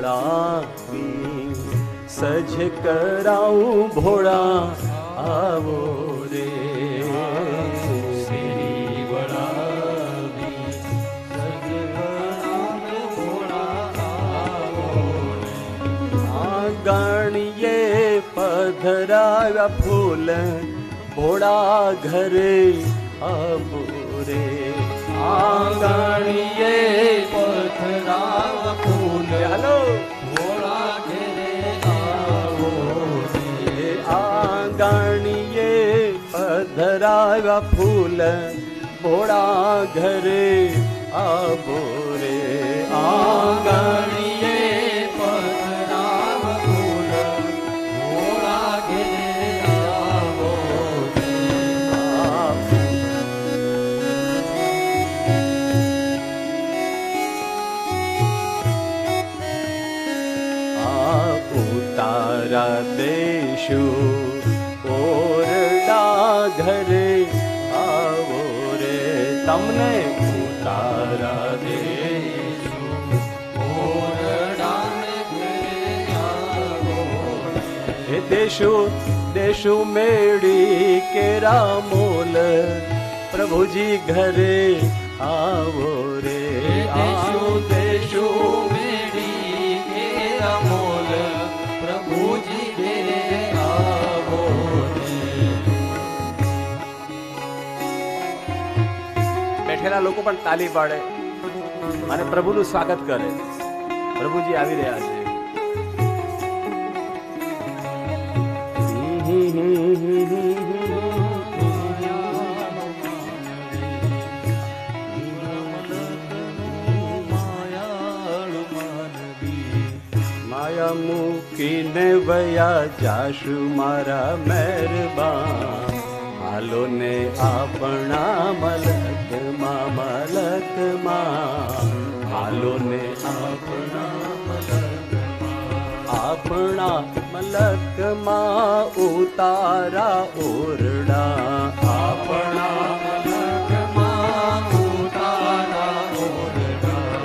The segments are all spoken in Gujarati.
વળાવી સજ કરાવું ભોળા આવો રે. ગણીએ પધરાવ્યા ફૂલ ભોળા ઘરે આવો રે. આંગણીએ પથરાવ ફૂલ. હાલો. ભોળા ઘેરે આવો. આંગણીએ પધરાવ્યા ફૂલ. ભોળા ઘરે આવો રે. આંગણીએ ઘરે આવો રે તમને ઉતારા દેશું ઓરડાને ઘેરે આવો રે. હે દેશું દેશું મેળી કે રામોલ પ્રભુજી ઘરે આવો રે દેશો દેશો બેઠેલા લોકો પણ તાલી પાડે. અને પ્રભુનું સ્વાગત કરે. પ્રભુજી આવી રહ્યા છે. માયા મૂકીને વયા જાશુ મારા મહેરબાન. હાલો ને આપણા મલકમાં મલકમાં, હાલો ને આપણા મલકમાં આપણા ઉતારા ઓરડા આપણા.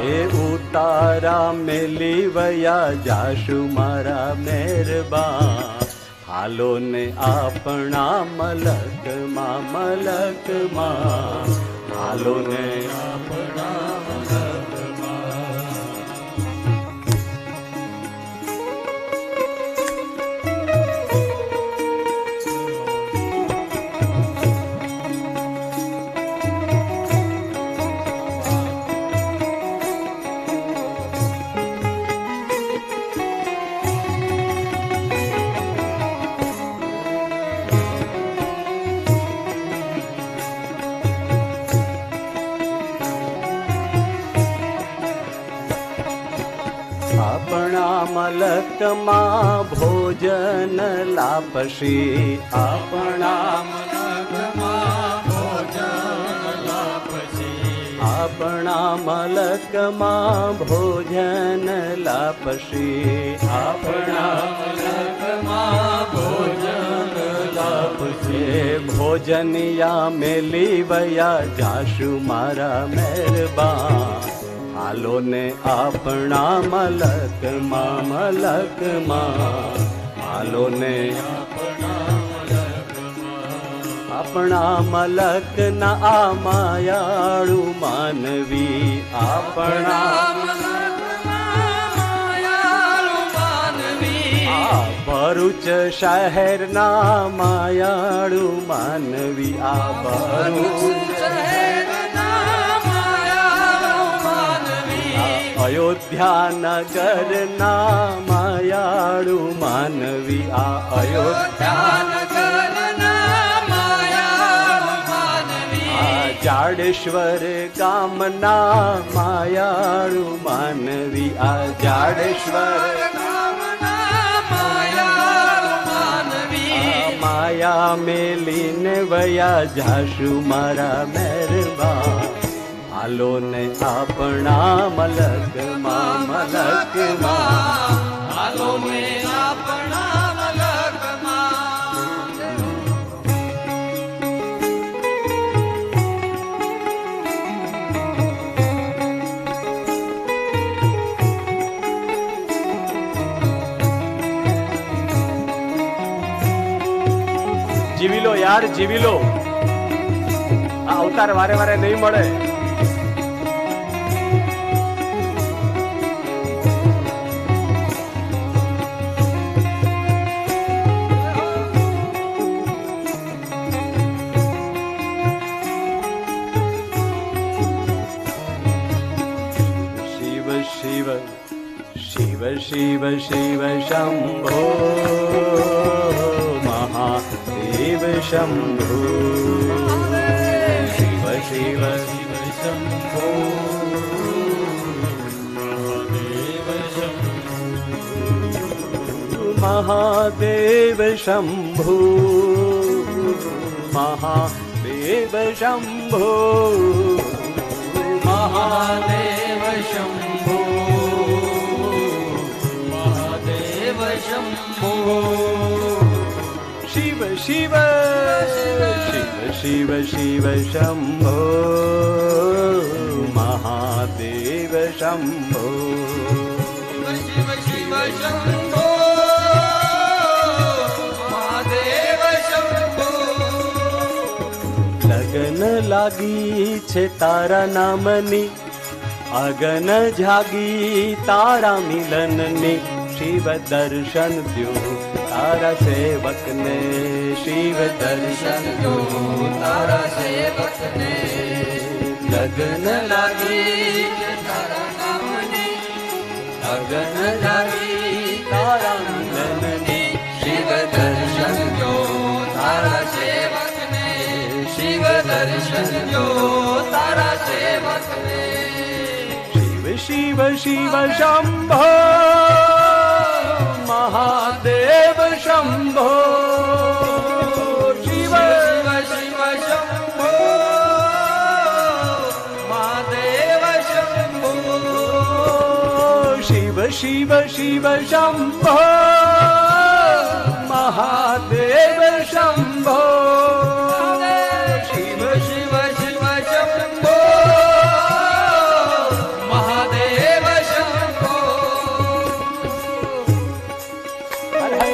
એ ઉતારા મેલી વયા જાશુ મારા મહેરબાન હાલો ને આપણા મલકમાં મલકમાં હાલો ને આપણા મલકમાં ભોજન લાપશી આપણા ભોજન. આપણા મલકમાં ભોજન લાપશી આપણા મલકમાં ભોજન લાપશે એ ભોજનિયા મેલી વયા જાશું મારા મહેરબાન હાલો ને આપણા મલકમાં મલકમાં. હાલો ને આપણા મલક ના આ માયાળુ માનવી, આપણા ભરૂચ શહેરના માયાળુ માનવી, આ ભરૂચ અયોધ્યા નગરના માયાળુ માનવી આ અયોધ્યા આ જાડેશ્વર ગામના માયાળુ માનવી આ જાડેશ્વર આ માયા મેલીને વયા જાશુ મારા મહેરબાન. હાલો ને આપણા મલકમાં. મલકમાં હાલો ને આપણા જીવી લો યાર, જીવી લો. આ અવતાર વારે વારે નહીં મળે. શિવ શિવ શિવ શંભો મહાદેવ શંભો શિવ શિવ શિવ શંભો દેવ મહાદેવ શંભો મહાદેવ શંભો મહાદેવ શંભો शिव शिव। शिव शिव शिव शम्भो। महादेव शम्भो। लगन लगी च तारा नामनी। अगन जागी तारा मिलननि। शिव दर्शन दि તારા સેવકને શિવ દર્શન જો તારા સેવકને લગન લાગી તારા નામની અગન જાગી તારા દો સેવકને શિવ શિવ શિવ શંભો મહાદેવ શંભો શિવ શિવ શિવ શંભો મહાદેવ શંભો શિવ શિવ શિવ શંભો મહાદેવ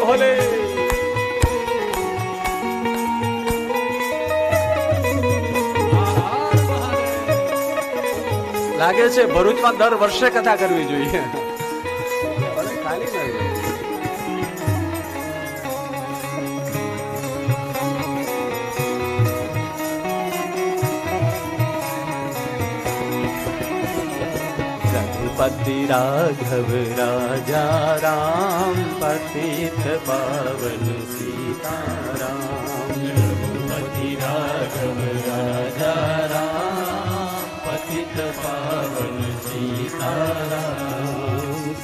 ભોલે. લાગે છે ભરૂચમાં દર વર્ષે કથા કરવી જોઈએ. रघुपति राघव राजा राम पतित पावन सीताराम रघुपति राघव राजा राम पतित पावन सीताराम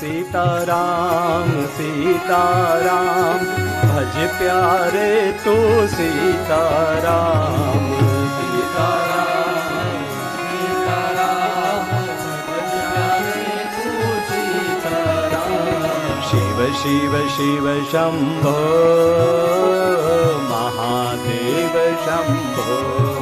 सीताराम सीताराम भज प्यारे तो सीताराम सीताराम शिव शिव शम्भो महादेव शम्भो